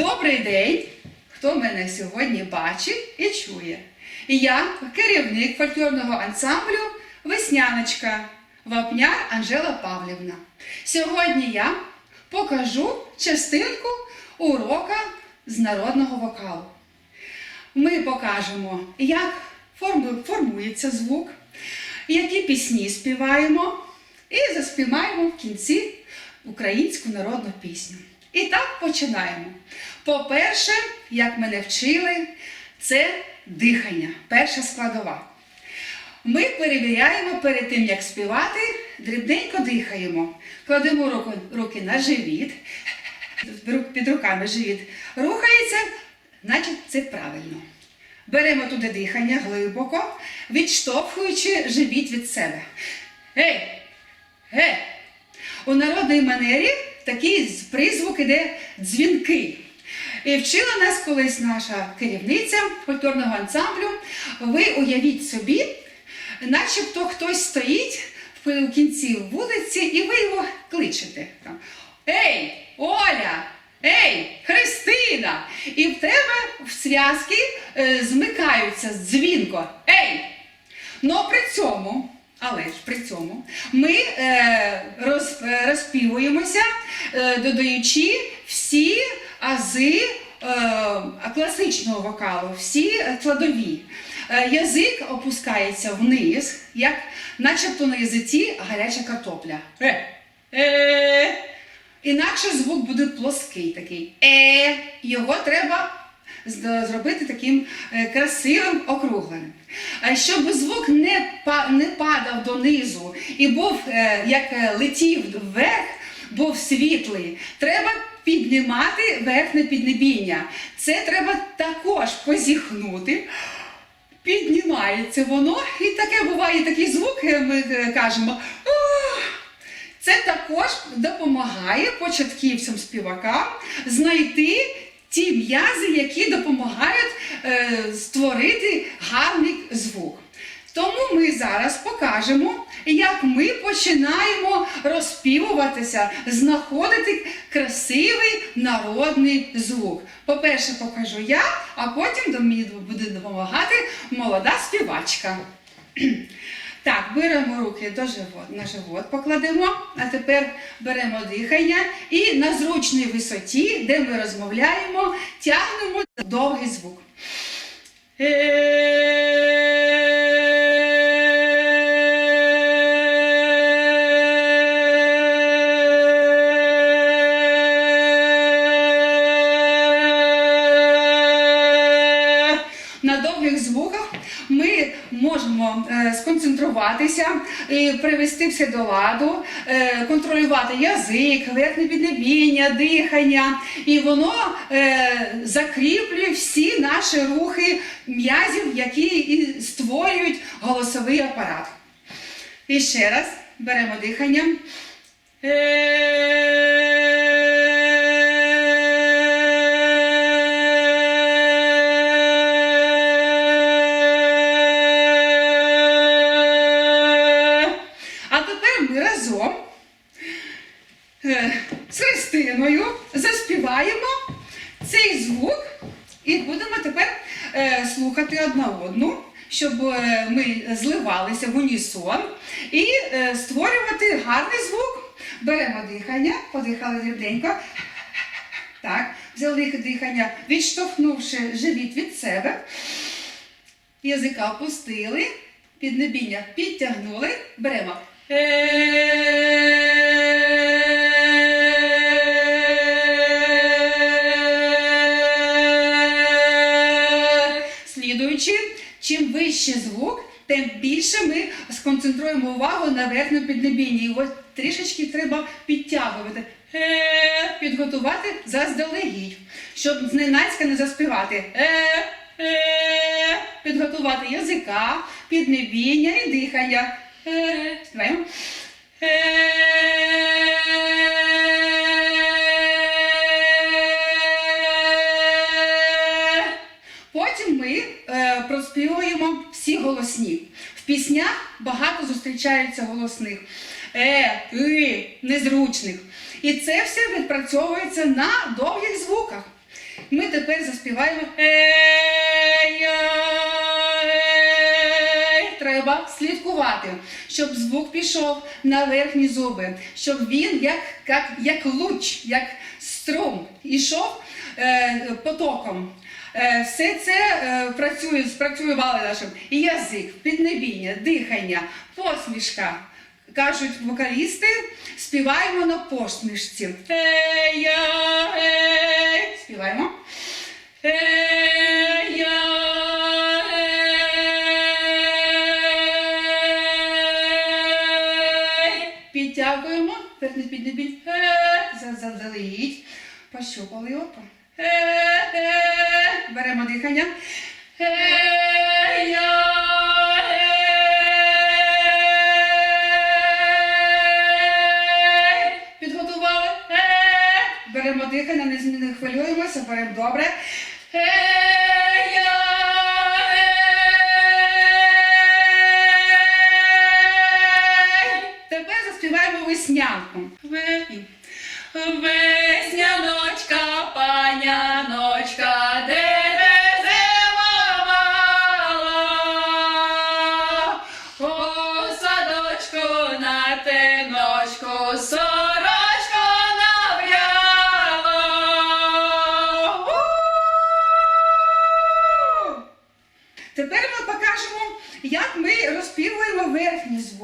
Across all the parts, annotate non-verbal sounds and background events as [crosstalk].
Добрий день! Хто мене сьогодні бачить і чує? Я керівник фольклорного ансамблю Весняночка Вапняр Анжела Павлівна. Сьогодні я покажу частинку урока з народного вокалу. Ми покажемо, як формується звук, які пісні співаємо, і заспіваємо в кінці українську народну пісню. І так починаємо. По-перше, як мене вчили, це дихання, перша складова. Ми перевіряємо перед тим, як співати, дрібненько дихаємо. Кладемо руки на живіт, під руками живіт рухається, значить це правильно. Беремо туди дихання глибоко, відштовхуючи живіт від себе. Гей! Ге! У народній манері такий призвук іде дзвінки. І вчила нас колись наша керівниця культурного ансамблю. Ви уявіть собі, начебто хтось стоїть в кінці вулиці, і ви його кличете. Ей, Оля! Ей, Христина! І в тебе в зв'язки е, змикаються дзвінко. Ей! Ну при цьому, але ж при цьому, ми е, роз, розпівуємося, е, додаючи всі ази е, класичного вокалу, всі складові. Е, язик опускається вниз, як начебто на язиці гаряча картопля. Е, е, інакше звук буде плоский такий. Е, його треба зробити таким е, красивим округленим. Щоб звук не, падав донизу і був е, як е, летів вверх, був світлий, треба піднімати верхнє піднебіння. Це треба також позіхнути. Піднімається воно, і таке буває такий звук, ми кажемо. Це також допомагає початківцям співакам знайти ті м'язи, які допомагають е, створити гарний звук. Тому ми зараз покажемо, як ми починаємо розпівуватися, знаходити красивий народний звук. По-перше, покажу я, а потім до мені буде допомагати молода співачка. Так, беремо руки до живот, на живот покладемо, а тепер беремо дихання і на зручній висоті, де ми розмовляємо, тягнемо довгий звук. На можемо е, сконцентруватися і привести все до ладу, е, контролювати язик, верхнє піднебіння, дихання, і воно е, закріплює всі наші рухи м'язів, які і створюють голосовий апарат. І ще раз беремо дихання. Разом е, з Христиною заспіваємо цей звук і будемо тепер е, слухати одна одну, щоб е, ми зливалися в унісон і створювати гарний звук. Беремо дихання, подихали дрібненько. Так, взяли дихання, відштовхнувши живіт від себе. Язика опустили, піднебіння підтягнули, беремо. Слідуючи, чим вищий звук, тим більше ми сконцентруємо увагу на верхньому піднебінні. І от трішечки треба підтягувати, Е, підготувати заздалегідь, щоб зненацька не заспівати. Е, е, підготувати язика, піднебіння і дихання. Е, піснях багато зустрічається голосних, е, и, незручних. І це все відпрацьовується на довгих звуках. Ми тепер заспіваємо. Ей, ей. Треба слідкувати, щоб звук пішов на верхні зуби, щоб він як, як, як луч, як струм ішов е, потоком. Е, все це е, працює, спрацювало нашим і язик, піднебіння, дихання, посмішка. Кажуть вокалісти, співаємо на посмішці. Ей, я, ей. Співаємо. Ей, я, ей. Підтягуємо, верхній піднебінь. Е, Заздалегідь. Пощупали опа. Беремо дихання. Підготували. Беремо дихання, не, хвилюємося, беремо добре. Тепер заспіваємо веснянку. Ве- Весняночка,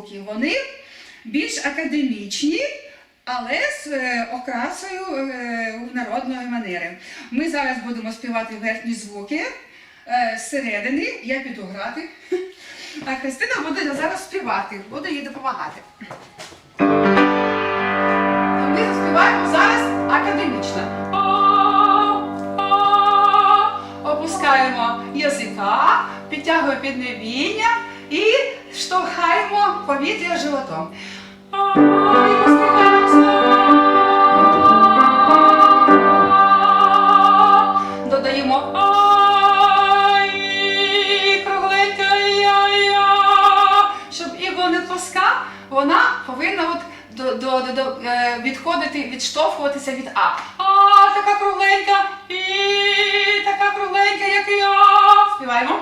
верхні. Вони більш академічні, але з е, окрасою е, народної манери. Ми зараз будемо співати верхні звуки е, зсередини. Я піду грати. [laughs] А Христина буде зараз співати, буду їй допомагати. Ми заспіваємо зараз академічно. Опускаємо язика, підтягуємо піднебіння штовхаємо повітря животом. Додаємо кругленька. Щоб іго не плоска, вона повинна от до, до, до, е, відходити, відштовхуватися від А. А, така кругленька, і така кругленька, як я. Співаємо.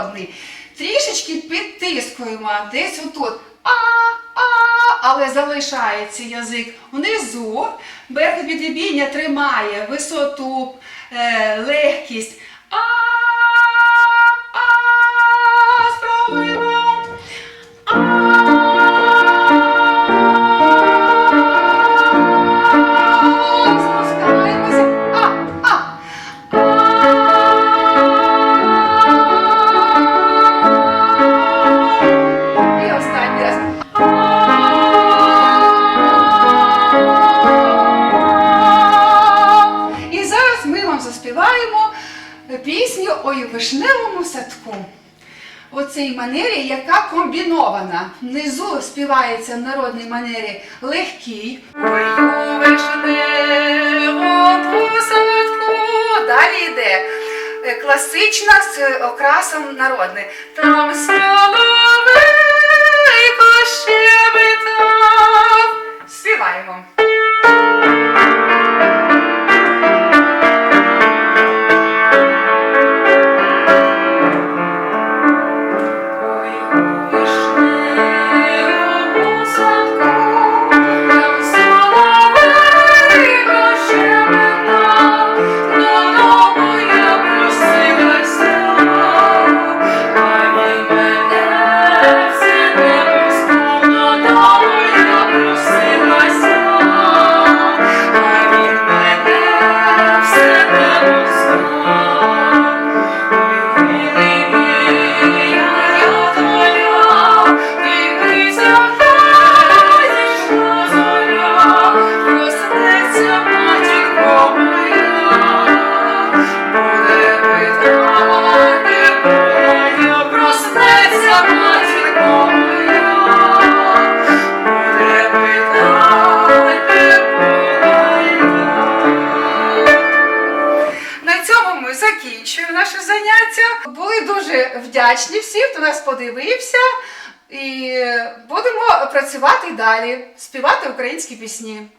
Народний. Трішечки підтискуємо десь отут. А, а, але залишається язик внизу. Берг підрібіння тримає висоту, е, легкість. Пісню «Ой у вишневому садку. У цій манері, яка комбінована. Внизу співається в народній манері легкий. Ой у вишневому садку. Далі йде е, класична з окрасом народний. Там соловейко вдячні всім, хто нас подивився. І будемо працювати далі, співати українські пісні.